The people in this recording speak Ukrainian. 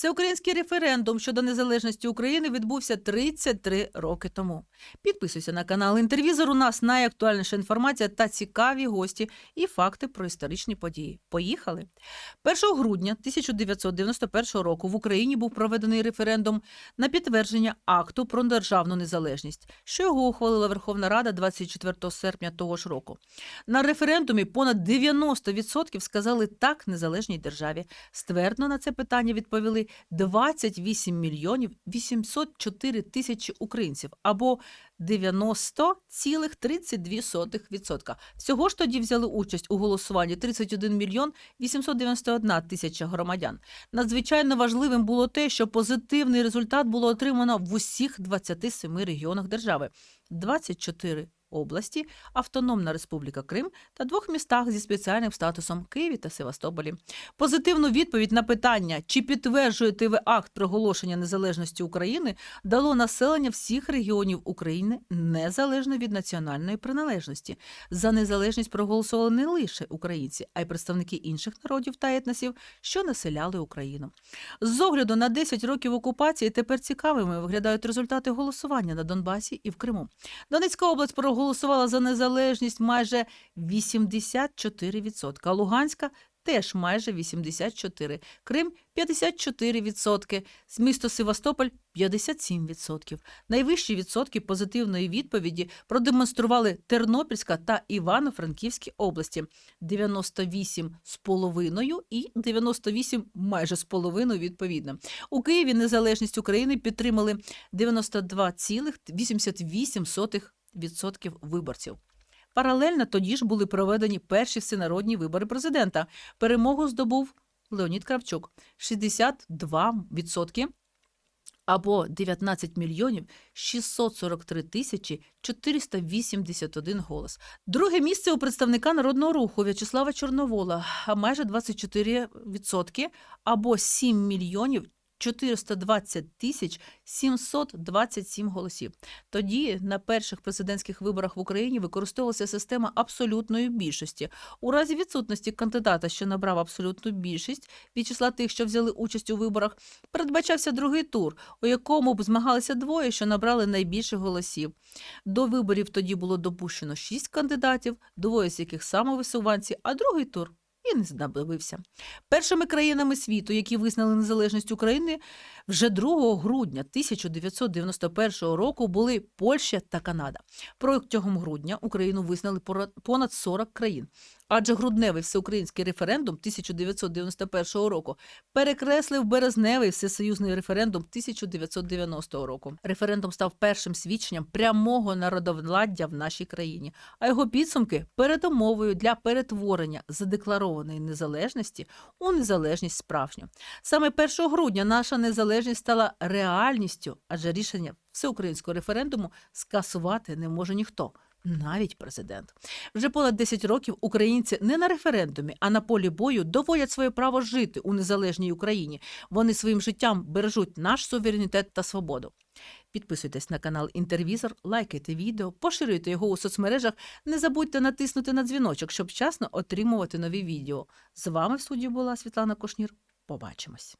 Всеукраїнський референдум щодо незалежності України відбувся 33 роки тому. Підписуйся на канал Інтервізор. У нас найактуальніша інформація та цікаві гості і факти про історичні події. Поїхали. 1 грудня 1991 року в Україні був проведений референдум на підтвердження акту про державну незалежність, що його ухвалила Верховна Рада 24 серпня того ж року. На референдумі понад 90% сказали так незалежній державі. Ствердно на це питання відповіли 28 мільйонів 804 тисячі українців або 90,32%. Всього ж тоді взяли участь у голосуванні 31 мільйон 891 тисяча громадян. Надзвичайно важливим було те, що позитивний результат було отримано в усіх 27 регіонах держави. 24 області, Автономна Республіка Крим та двох містах зі спеціальним статусом Києві та Севастополі. Позитивну відповідь на питання, чи підтверджуєте ви акт проголошення незалежності України, дало населення всіх регіонів України незалежно від національної приналежності. За незалежність проголосували не лише українці, а й представники інших народів та етносів, що населяли Україну. З огляду на 10 років окупації тепер цікавими виглядають результати голосування на Донбасі і в Криму. Донецька область проголосувала за незалежність майже 84%, а Луганська теж майже 84%, Крим 54%, місто Севастополь 57%. Найвищі відсотки позитивної відповіді продемонстрували Тернопільська та Івано-Франківські області 98,5% і 98 майже з половиною відповідно. У Києві незалежність України підтримали 92,88% відсотків виборців. Паралельно тоді ж були проведені перші всенародні вибори президента. Перемогу здобув Леонід Кравчук 62% або 19 мільйонів 643 тисячі 481 голос. Друге місце у представника народного руху В'ячеслава Чорновола, майже 24% або 7 мільйонів 420 тисяч 727 голосів. Тоді на перших президентських виборах в Україні використовувалася система абсолютної більшості. У разі відсутності кандидата, що набрав абсолютну більшість від числа тих, що взяли участь у виборах, передбачався другий тур, у якому б змагалися двоє, що набрали найбільше голосів. До виборів тоді було допущено шість кандидатів, двоє з яких самовисуванці, а другий тур і не знадобився. Першими країнами світу, які визнали незалежність України, вже 2 грудня 1991 року були Польща та Канада. Протягом грудня Україну визнали понад 40 країн. Адже грудневий всеукраїнський референдум 1991 року перекреслив березневий всесоюзний референдум 1990 року. Референдум став першим свідченням прямого народовладдя в нашій країні, а його підсумки передумовою для перетворення задекларованої незалежності у незалежність справжню. Саме 1 грудня наша незалежність стала реальністю, адже рішення всеукраїнського референдуму скасувати не може ніхто. Навіть президент вже понад 10 років українці не на референдумі, а на полі бою доводять своє право жити у незалежній Україні. Вони своїм життям бережуть наш суверенітет та свободу. Підписуйтесь на канал Інтервізор, лайкайте відео, поширюйте його у соцмережах. Не забудьте натиснути на дзвіночок, щоб вчасно отримувати нові відео. З вами в студії була Світлана Кошнір. Побачимось.